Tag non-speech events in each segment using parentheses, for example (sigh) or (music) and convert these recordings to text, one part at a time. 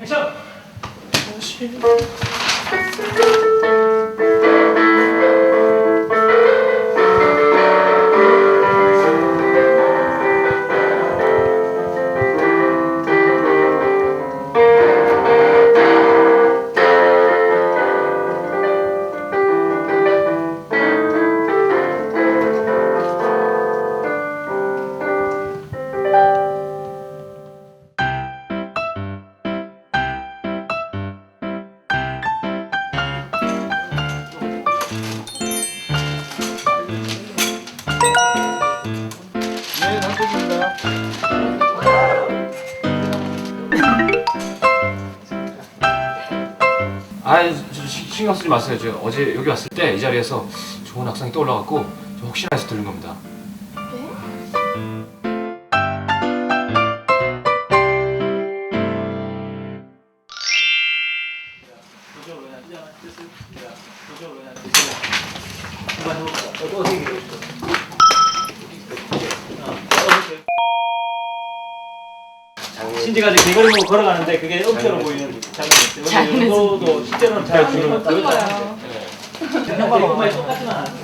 액션! 아, 저, 시- 신경 쓰지 마세요. 저 어제 여기 왔을 때 이 자리에서 좋은 악상이 떠올라갖고 저 혹시나 해서 들은 겁니다. 신지가 이제 개거리 보고 걸어가는데 그게 음표로 보이는 장면이었어요. 요도 실제로는 잘 주는 거예요. 정말 똑같지만 않아요.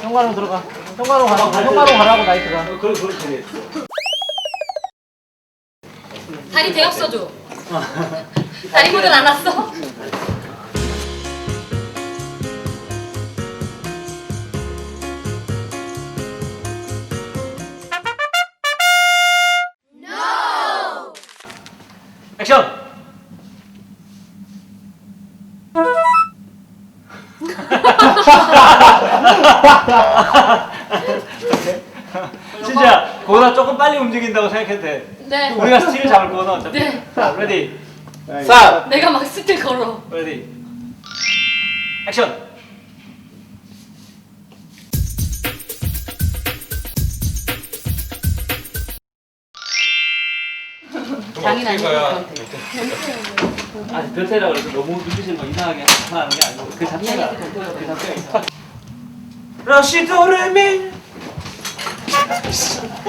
현관로 들어가. 현관로 가라고. 현관로 가라고 나이트가. 그걸 그걸 정해. 다리 대없어줘. 다리 모델 안 왔어? 액션. 진짜 거기다 조금 빨리 움직인다고 생각해도 돼. 네. 우리가 스틸 잡을 거는 어차피. 네. 자, 레디. 쌉! 내가 막 스틸 걸어. 레디. 액션. 장인 가야 아니 변태라 그래서 너무 눈빛을 뭐 이상하게 하는 게 아니고 그 자체가 그 자체가 이상. 러시도레미.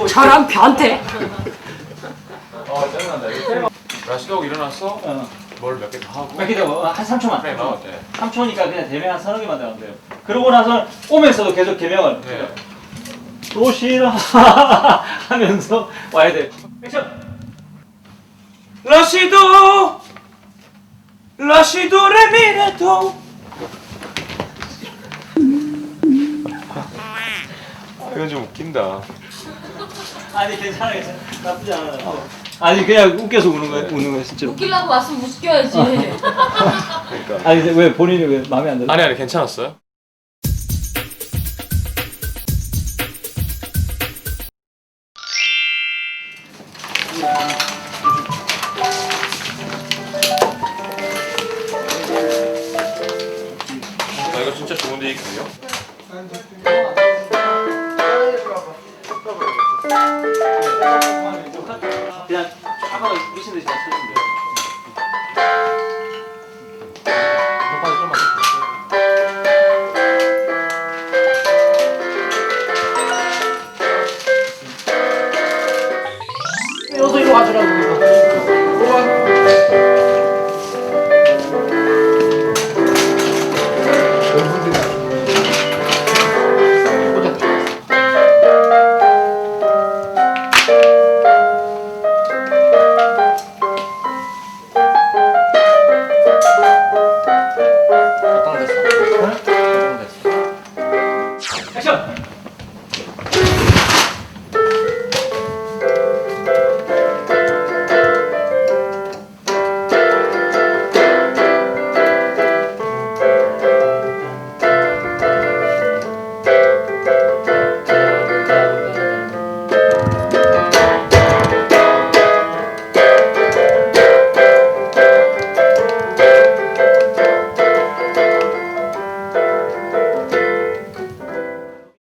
저런 변태. 어, 짜증난다. 이거 라시도하고 일어났어? 어. 뭘 몇개더 하고? 몇 개더 한 3초만. 네, 나왔대. 3초니까 그냥 대명 한 서너 개만 나오면 돼요. 그러고 나서 오면서도 계속 개명을 네. 도시라 (laughs) 하면서 와야 돼. 액션. 러시도 러시도 레미레도 이건 좀 웃긴다. 아니 괜찮아 괜찮아 나쁘지 않아. 아니 그냥 웃겨서 우는 거야 우는 거야 진짜로. 웃기려고 왔으면 웃겨야지. (laughs) 그러니까. 아니 왜 본인이 왜 마음에 안 들어? 아니 아니 괜찮았어요? 나 이거 진짜 좋은 데 이거요? 그냥 아까 미친 듯이 다 쳐주면 돼.